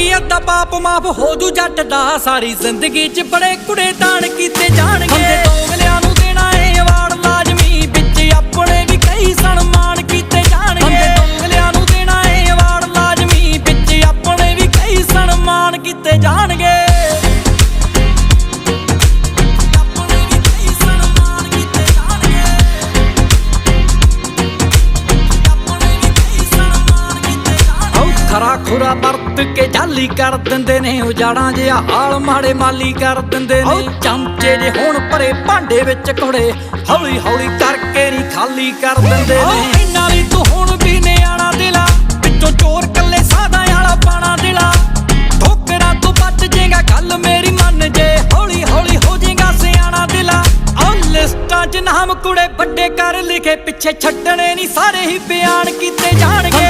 ਬਾਕੀ ਅੱਧਾ ਪਾਪ ਮਾਫ ਹੋ ਜੂ ਜੱਟ ਦਾ। ਸਾਰੀ ਜ਼ਿੰਦਗੀ 'ਚ ਬੜੇ ਕੁੜੇ ਦਾਨ ਖਰਾ ਵਰਤ ਕੇ ਜਾਲੀ ਕਰ ਦਿੰਦੇ ਨੇ ਉਜਾੜਾਂ ਜਿਹਾ ਹਾਲ ਮਾੜੇ ਮਾਲੀ ਕਰ ਦਿੰਦੇ ਨੇ। ਚਮਚੇ ਜੇ ਹੁਣ ਭਰੇ ਭਾਂਡੇ ਵਿੱਚ ਕੁੜੇ ਹੌਲੀ ਹੌਲੀ ਕਰਕੇ ਨਹੀਂ ਖਾਲੀ ਕਰ ਦਿੰਦੇ ਨੇ। ਇੰਨਾ ਵੀ ਤੂੰ ਹੁਣ ਵੀ ਨਿਆਣਾ ਦਿਲਾ ਵਿੱਚੋਂ ਚੋਰ ਕੱਲੇ ਸਾਦਾ ਵਾਲਾ ਪਾਣਾ ਦਿਲਾ। ਠੋਕਰਾਂ ਤੋਂ ਬਚ ਜੇਗਾ ਗੱਲ ਮੇਰੀ ਮੰਨ ਜੇ ਹੌਲੀ ਹੌਲੀ ਹੋ ਜੇਗਾ ਸਿਆਣਾ ਦਿਲਾ। ਆ ਲਿਸਟਾਂ 'ਚ ਨਾਮ ਕੁੜੇ ਵੱਡੇ ਕਰ ਲਿਖੇ ਪਿੱਛੇ ਛੱਡਣੇ ਨਹੀਂ ਸਾਰੇ ਹੀ ਬਿਆਨ ਕੀਤੇ ਜਾਣਗੇ।